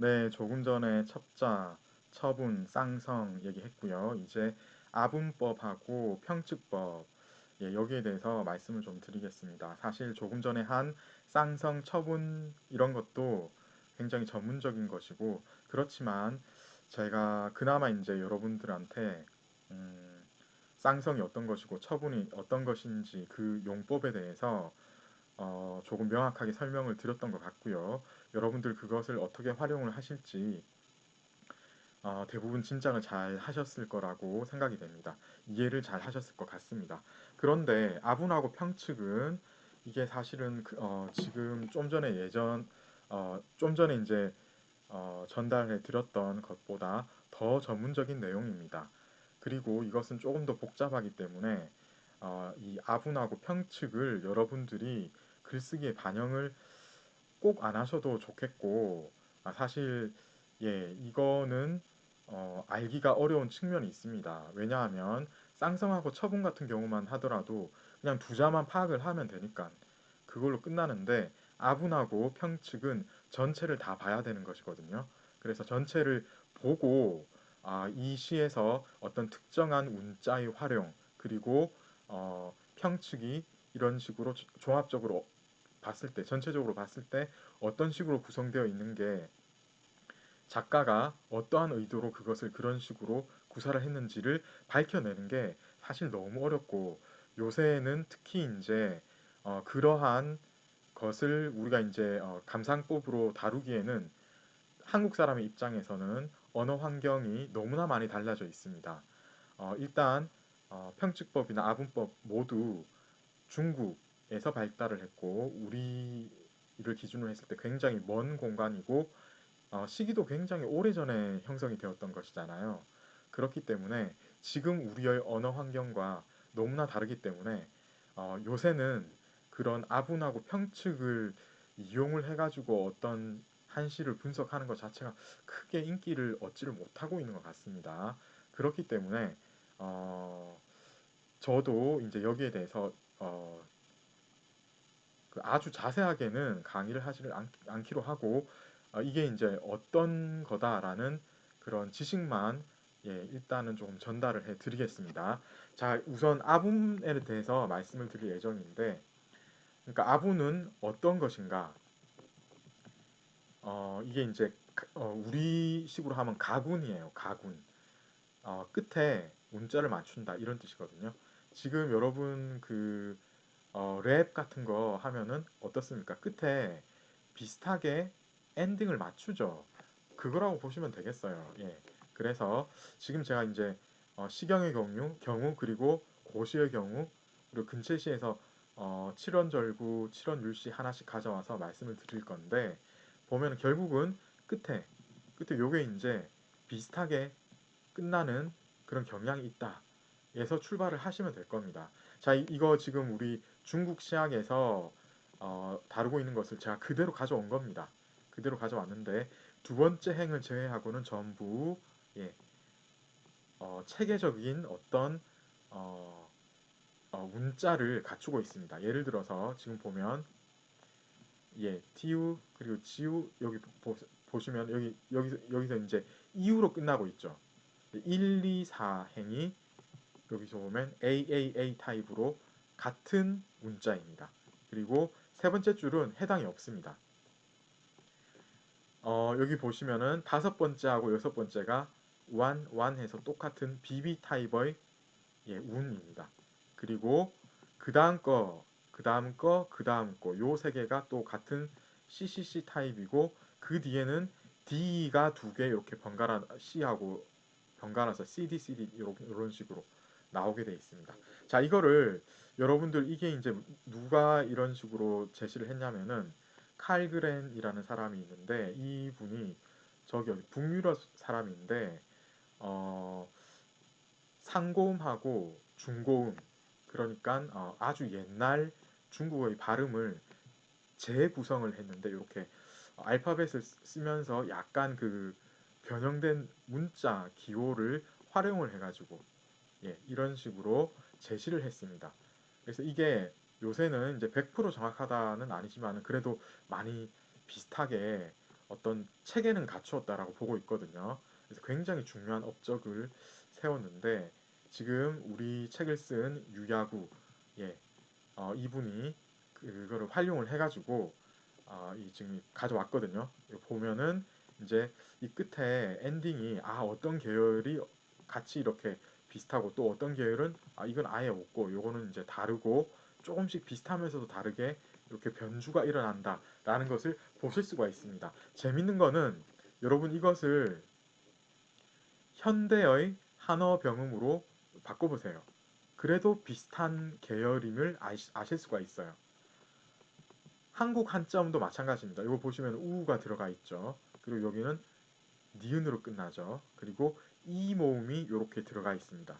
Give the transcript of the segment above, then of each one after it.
네, 조금 전에 첩자, 처분, 쌍성 얘기했고요. 이제 아분법하고 평칙법 예, 여기에 대해서 말씀을 좀 드리겠습니다. 사실 조금 전에 한 쌍성, 처분 이런 것도 굉장히 전문적인 것이고 그렇지만 제가 그나마 이제 여러분들한테 음, 쌍성이 어떤 것이고 처분이 어떤 것인지 그 용법에 대해서 어, 조금 명확하게 설명을 드렸던 것 같고요. 여러분들 그것을 어떻게 활용을 하실지 어, 대부분 짐작을 잘 하셨을 거라고 생각이 됩니다. 이해를 잘 하셨을 것 같습니다. 그런데 아분하고 평측은 이게 사실은 그, 어, 지금 좀 전에 예전 어, 좀 전에 이제 어, 전달해 드렸던 것보다 더 전문적인 내용입니다. 그리고 이것은 조금 더 복잡하기 때문에 어, 이 아분하고 평측을 여러분들이 글쓰기에 반영을 꼭 안 하셔도 좋겠고 아, 사실 예 이거는 어, 알기가 어려운 측면이 있습니다. 왜냐하면 쌍성하고 처분 같은 경우만 하더라도 그냥 두 자만 파악을 하면 되니까 그걸로 끝나는데 아분하고 평측은 전체를 다 봐야 되는 것이거든요. 그래서 전체를 보고 아, 이 시에서 어떤 특정한 운자의 활용 그리고 어, 평측이 이런 식으로 종합적으로 봤을 때 전체적으로 봤을 때 어떤 식으로 구성되어 있는 게 작가가 어떠한 의도로 그것을 그런 식으로 구사를 했는지를 밝혀내는 게 사실 너무 어렵고 요새는 특히 이제 어, 그러한 것을 우리가 이제 어, 감상법으로 다루기에는 한국 사람의 입장에서는 언어 환경이 너무나 많이 달라져 있습니다. 어, 일단 어, 평칙법이나 아분법 모두 중국 에서 발달을 했고 우리를 기준으로 했을 때 굉장히 먼 공간이고 어, 시기도 굉장히 오래전에 형성이 되었던 것이잖아요. 그렇기 때문에 지금 우리의 언어 환경과 너무나 다르기 때문에 어, 요새는 그런 아분하고 평측을 이용을 해가지고 어떤 한시를 분석하는 것 자체가 크게 인기를 얻지를 못하고 있는 것 같습니다. 그렇기 때문에 어, 저도 이제 여기에 대해서 어, 그 아주 자세하게는 강의를 하지를 않, 않기로 하고 어, 이게 이제 어떤 거다라는 그런 지식만 예, 일단은 조금 전달을 해 드리겠습니다. 자, 우선 아분에 대해서 말씀을 드릴 예정인데, 그러니까 아분은 어떤 것인가? 어, 이게 이제 어, 우리식으로 하면 가군이에요. 가군. 어, 끝에 문자를 맞춘다 이런 뜻이거든요. 지금 여러분 그 어, 랩 같은 거 하면은 어떻습니까? 끝에 비슷하게 엔딩을 맞추죠. 그거라고 보시면 되겠어요. 예. 그래서 지금 제가 이제 어, 시경의 경우, 경우 그리고 고시의 경우 그리고 근체시에서 어, 7원 절구, 7원 율시 하나씩 가져와서 말씀을 드릴 건데 보면 결국은 끝에 끝에 요게 이제 비슷하게 끝나는 그런 경향이 있다. 에서 출발을 하시면 될 겁니다. 자, 이거 지금 우리 중국 시학에서 어, 다루고 있는 것을 제가 그대로 가져온 겁니다. 그대로 가져왔는데 두 번째 행을 제외하고는 전부 예, 어, 체계적인 어떤 어, 어, 문자를 갖추고 있습니다. 예를 들어서 지금 보면 예, 티우 그리고 지우 여기 보, 보시면 여기 여기서 여기서 이제 이유로 끝나고 있죠. 1, 2, 4 행이 여기서 보면 AAA 타입으로 같은 문자입니다. 그리고 세 번째 줄은 해당이 없습니다. 어, 여기 보시면은 다섯 번째하고 여섯 번째가 완, 완해서 똑같은 BB 타입의 예, 운입니다. 그리고 그 다음 거, 그 다음 거, 그 다음 거, 요 세 개가 또 같은 CCC 타입이고 그 뒤에는 D가 두 개 이렇게 번갈아 C하고 번갈아서 CD, CD 이런 식으로 나오게 되어 있습니다. 자, 이거를 여러분들 이게 이제 누가 이런 식으로 제시를 했냐면은 칼그렌이라는 사람이 있는데 이 분이 저기 북유럽 사람인데 어, 상고음하고 중고음 그러니까 어, 아주 옛날 중국어의 발음을 재구성을 했는데 이렇게 알파벳을 쓰면서 약간 그 변형된 문자 기호를 활용을 해가지고 예, 이런 식으로 제시를 했습니다. 그래서 이게 요새는 이제 100% 정확하다는 아니지만 그래도 많이 비슷하게 어떤 체계는 갖추었다라고 보고 있거든요. 그래서 굉장히 중요한 업적을 세웠는데 지금 우리 책을 쓴 유야구 예, 어, 이분이 그거를 활용을 해가지고 어, 이 지금 가져왔거든요. 보면은 이제 이 끝에 엔딩이 아 어떤 계열이 같이 이렇게 비슷하고 또 어떤 계열은 아 이건 아예 없고 요거는 이제 다르고 조금씩 비슷하면서도 다르게 이렇게 변주가 일어난다라는 것을 보실 수가 있습니다. 재밌는 거는 여러분 이것을 현대의 한어 병음으로 바꿔보세요. 그래도 비슷한 계열임을 아실 수가 있어요. 한국 한자음도 마찬가지입니다. 이거 보시면 우가 들어가 있죠. 그리고 여기는 니은으로 끝나죠. 그리고 이 모음이 이렇게 들어가 있습니다.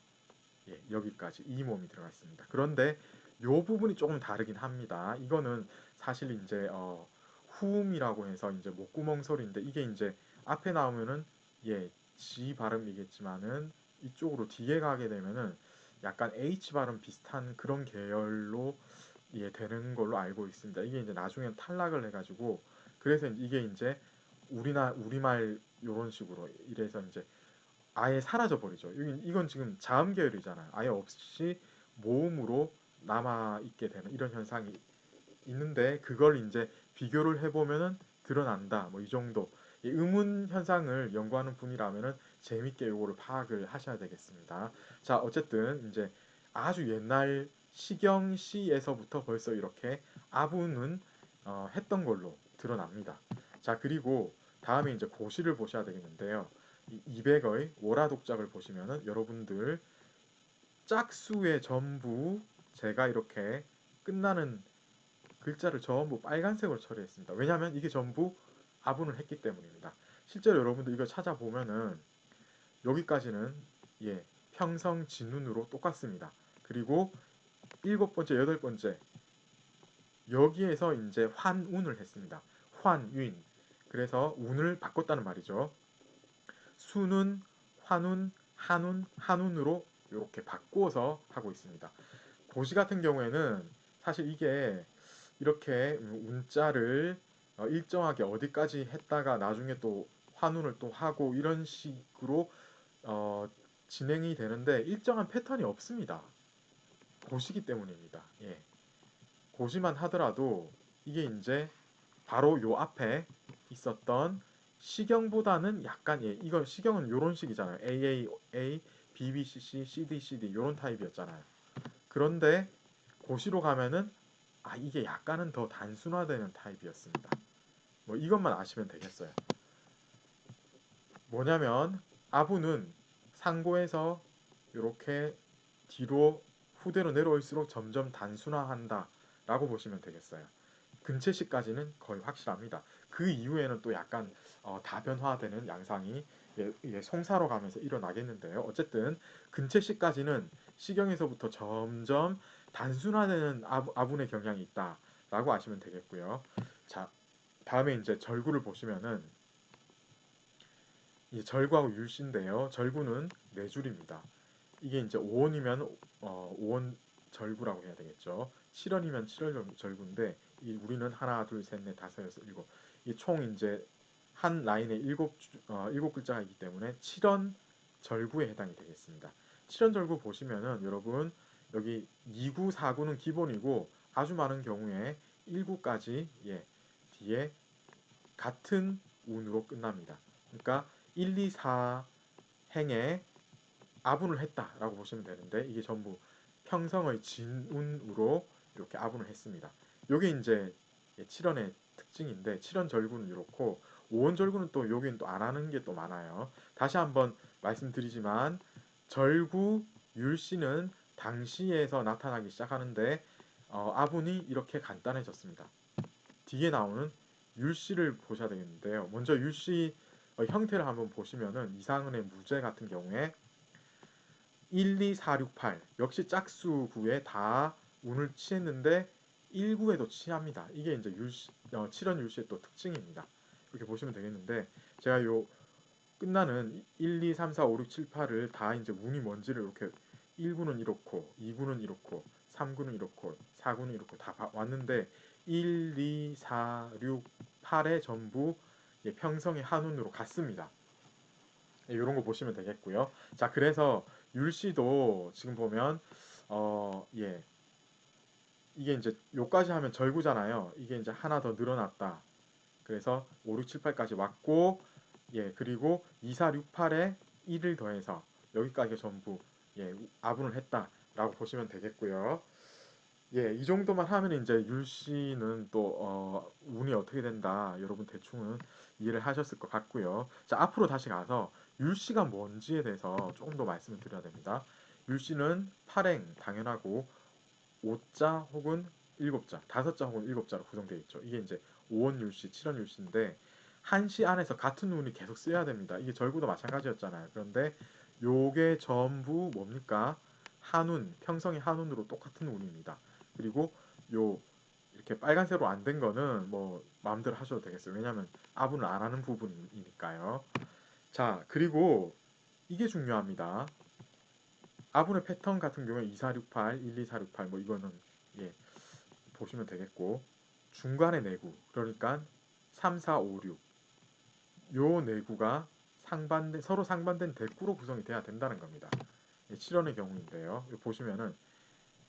예, 여기까지 이 모음이 들어가 있습니다. 그런데 요 부분이 조금 다르긴 합니다. 이거는 사실 이제 어, 후음이라고 해서 이제 목구멍 소리인데 이게 이제 앞에 나오면은 예, G 발음이겠지만은 이쪽으로 뒤에 가게 되면은 약간 H 발음 비슷한 그런 계열로 예, 되는 걸로 알고 있습니다. 이게 이제 나중에 탈락을 해가지고 그래서 이게 이제 우리나 우리말 이런 식으로 이래서 이제 아예 사라져 버리죠. 이건 지금 자음 계열이잖아요. 아예 없이 모음으로 남아 있게 되는 이런 현상이 있는데 그걸 이제 비교를 해보면은 드러난다. 뭐 이 정도 의문 현상을 연구하는 분이라면은 재밌게 요거를 파악을 하셔야 되겠습니다. 자 어쨌든 이제 아주 옛날 시경 시에서부터 벌써 이렇게 아부는 어, 했던 걸로 드러납니다. 자 그리고 다음에 이제 고시를 보셔야 되겠는데요. 이 200의 월화 독작을 보시면은 여러분들 짝수의 전부 제가 이렇게 끝나는 글자를 전부 빨간색으로 처리했습니다. 왜냐하면 이게 전부 아분을 했기 때문입니다. 실제로 여러분들 이거 찾아보면은 여기까지는 예 평성 진운으로 똑같습니다. 그리고 일곱 번째, 여덟 번째 여기에서 이제 환운을 했습니다. 환윈 그래서 운을 바꿨다는 말이죠. 수는 환운, 한운, 한운으로 이렇게 바꾸어서 하고 있습니다. 고시 같은 경우에는 사실 이게 이렇게 운자를 어, 일정하게 어디까지 했다가 나중에 또 환운을 또 하고 이런 식으로 어, 진행이 되는데 일정한 패턴이 없습니다. 고시기 때문입니다. 예. 고시만 하더라도 이게 이제 바로 요 앞에 있었던 시경보다는 약간 예, 이건 시경은 요런 식이잖아요. AAA, BBCC, CDCD 요런 타입이었잖아요. 그런데 고시로 가면은 아 이게 약간은 더 단순화되는 타입이었습니다. 뭐 이것만 아시면 되겠어요. 뭐냐면 아부는 상고에서 이렇게 뒤로 후대로 내려올수록 점점 단순화한다 라고 보시면 되겠어요. 근체시까지는 거의 확실합니다. 그 이후에는 또 약간 어, 다변화되는 양상이 예, 예, 송사로 가면서 일어나겠는데요. 어쨌든 근체시까지는 시경에서부터 점점 단순화되는 아분의 경향이 있다라고 아시면 되겠고요. 자, 다음에 이제 절구를 보시면은 이 절구하고 율신인데요. 절구는 네 줄입니다. 이게 이제 5원이면 어, 5원 절구라고 해야 되겠죠. 7원이면 7월 절구인데 이 우리는 하나, 둘, 셋, 넷, 다섯, 여섯, 일곱 이 총 이제 한 라인에 일곱 어, 일곱 글자가 있기 때문에 7원 절구에 해당이 되겠습니다. 7원 절구 보시면은 여러분 여기 2구, 4구는 기본이고 아주 많은 경우에 1구까지 예, 뒤에 같은 운으로 끝납니다. 그러니까 1, 2, 4 행에 아분을 했다라고 보시면 되는데 이게 전부 평성의 진운으로 이렇게 아분을 했습니다. 이게 이제 7원의 특징인데 7원 절구는 이렇고 5원 절구는 또 여기는 또 안 하는 게 또 많아요. 다시 한번 말씀드리지만 절구 율씨는 당시에서 나타나기 시작하는데 어, 아분이 이렇게 간단해졌습니다. 뒤에 나오는 율씨를 보셔야 되겠는데요. 먼저 율씨 형태를 한번 보시면은 이상은의 무제 같은 경우에 1, 2, 4, 6, 8 역시 짝수 구에 다 운을 취했는데 1구에도 취합니다. 이게 이제 율시, 어, 7원 율시의 또 특징입니다. 이렇게 보시면 되겠는데 제가 요 끝나는 1, 2, 3, 4, 5, 6, 7, 8을 다 이제 운이 뭔지를 이렇게 1구는 이렇고 2구는 이렇고 3구는 이렇고 4구는 이렇고 다 왔는데 1, 2, 4, 6, 8에 전부 예, 평성의 한운으로 같습니다. 예, 이런 거 보시면 되겠고요. 자, 그래서 율시도 지금 보면 어, 예. 이게 이제 요까지 하면 절구잖아요. 이게 이제 하나 더 늘어났다. 그래서 5, 6, 7, 8까지 왔고 예, 그리고 2, 4, 6, 8에 1을 더해서 여기까지 전부 예, 아분을 했다라고 보시면 되겠고요. 예, 이 정도만 하면 이제 율 씨는 또 어, 운이 어떻게 된다. 여러분 대충은 이해를 하셨을 것 같고요. 자, 앞으로 다시 가서 율 씨가 뭔지에 대해서 조금 더 말씀을 드려야 됩니다. 율 씨는 팔행 당연하고 5자 혹은 7자, 5자 혹은 7자로 구성되어 있죠. 이게 이제 5원 율씨, 7원 율씨인데 한시 안에서 같은 운이 계속 쓰여야 됩니다. 이게 절구도 마찬가지였잖아요. 그런데 요게 전부 뭡니까? 한운, 평성의 한운으로 똑같은 운입니다. 그리고 요 이렇게 빨간색으로 안 된 거는 뭐 마음대로 하셔도 되겠어요. 왜냐하면 아분을 안 하는 부분이니까요. 자, 그리고 이게 중요합니다. 아분의 패턴 같은 경우에 2468, 12468 뭐 이거는 예, 보시면 되겠고 중간의 내구 그러니까 3456요 내구가 상반된 서로 상반된 대꾸로 구성이 돼야 된다는 겁니다. 7원의 경우인데요. 보시면은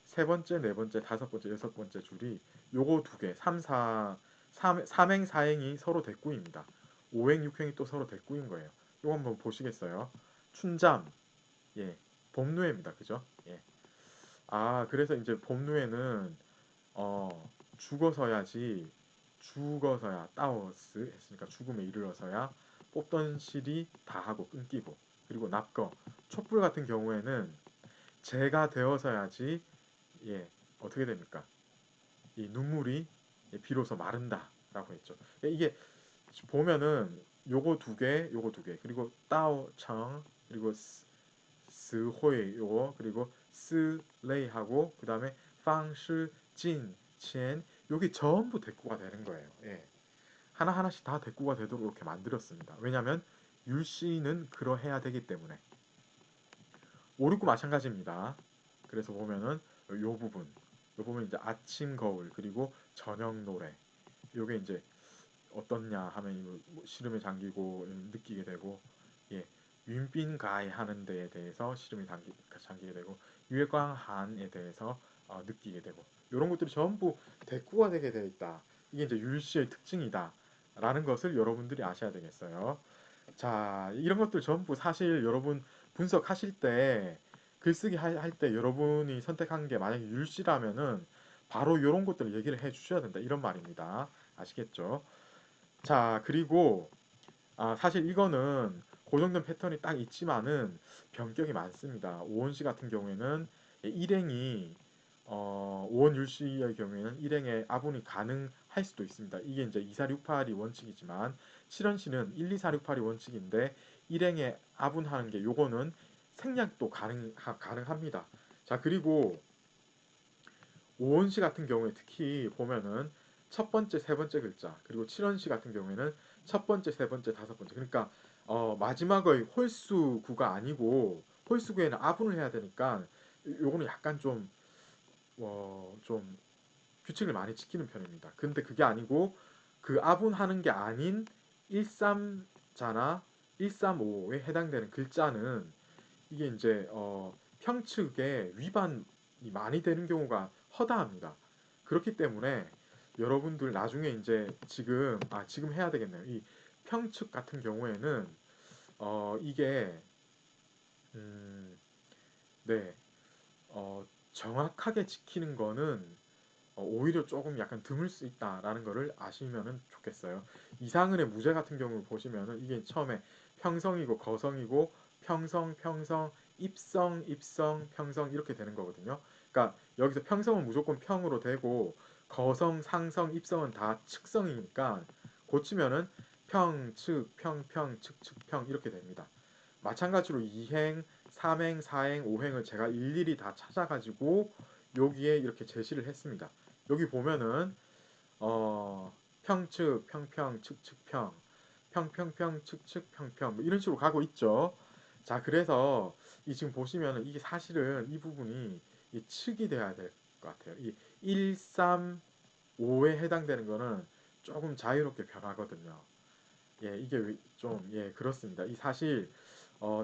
세 번째, 네 번째, 다섯 번째, 여섯 번째 줄이 요거 두 개, 3, 4, 3, 3행, 4행이 서로 대꾸입니다. 5행, 6행이 또 서로 대꾸인 거예요. 요거 한번 보시겠어요? 춘잠, 예, 봄누에입니다. 그죠? 예. 아, 그래서 이제 봄누에는 어, 죽어서야지 죽어서야 따오스 했으니까 죽음에 이르러서야 뽑던 실이 다 하고 끊기고 그리고 납거 촛불 같은 경우에는 재가 되어서야지 예 어떻게 됩니까? 이 눈물이 예, 비로소 마른다라고 했죠. 예, 이게 보면은 요거 두 개, 요거 두 개, 그리고 따오청 그리고 스 호이 요거 그리고 스레이하고 그 다음에 방시 진, 첸 여기 전부 대꾸가 되는 거예요. 예. 하나 하나씩 다 대꾸가 되도록 이렇게 만들었습니다. 왜냐하면 율씨는 그러해야 되기 때문에 5, 6구 마찬가지입니다. 그래서 보면은 요 부분 요 부분 이제 아침 거울 그리고 저녁 노래 요게 이제 어떻냐 하면 뭐 시름에 잠기고 느끼게 되고 예 윤빈 가이 하는 데에 대해서 시름이 잠기, 잠기게 되고 유광한에 대해서 어, 느끼게 되고 이런 것들이 전부 대꾸가 되게 되어 있다. 이게 이제 율시의 특징이다. 라는 것을 여러분들이 아셔야 되겠어요. 자, 이런 것들 전부 사실 여러분 분석하실 때 글쓰기 할 때 여러분이 선택한 게 만약에 율시라면은 바로 이런 것들을 얘기를 해 주셔야 된다. 이런 말입니다. 아시겠죠? 자, 그리고 아, 사실 이거는 고정된 패턴이 딱 있지만은 변격이 많습니다. 오원시 같은 경우에는 일행이 어, 5원 율시의 경우에는 일행의 아분이 가능할 수도 있습니다. 이게 이제 2468이 원칙이지만 7원시는 12468이 원칙인데 일행의 아분하는 게 요거는 생략도 가능, 가능합니다. 자 그리고 5원시 같은 경우에 특히 보면은 첫 번째, 세 번째 글자 그리고 7원시 같은 경우에는 첫 번째, 세 번째, 다섯 번째 그러니까 어, 마지막의 홀수구가 아니고 홀수구에는 아분을 해야 되니까 요거는 약간 좀 어, 좀 규칙을 많이 지키는 편입니다. 근데 그게 아니고 그 아분하는 게 아닌 1삼자나 135에 해당되는 글자는 이게 이제 어, 평측에 위반이 많이 되는 경우가 허다합니다. 그렇기 때문에 여러분들 나중에 이제 지금 아 지금 해야 되겠네요. 이 평측 같은 경우에는 어 이게 음, 네. 어, 정확하게 지키는 거는 어, 오히려 조금 약간 드물 수 있다라는 거를 아시면 좋겠어요. 이상은의 무죄 같은 경우 보시면은 이게 처음에 평성이고 거성이고 평성, 평성, 입성, 입성, 평성 이렇게 되는 거거든요. 그러니까 여기서 평성은 무조건 평으로 되고 거성, 상성, 입성은 다 측성이니까 고치면은 평, 측, 평, 평, 측, 측, 평 이렇게 됩니다. 마찬가지로 이행, 3행, 4행, 5행을 제가 일일이 다 찾아가지고 여기에 이렇게 제시를 했습니다. 여기 보면은 어, 평측, 평평, 측측평, 평평평, 측측, 평평 뭐 이런 식으로 가고 있죠. 자, 그래서 이 지금 보시면은 이게 사실은 이 부분이 이 측이 돼야 될 것 같아요. 이 1, 3, 5에 해당되는 거는 조금 자유롭게 변하거든요. 예, 이게 좀, 예, 그렇습니다. 이 사실, 어,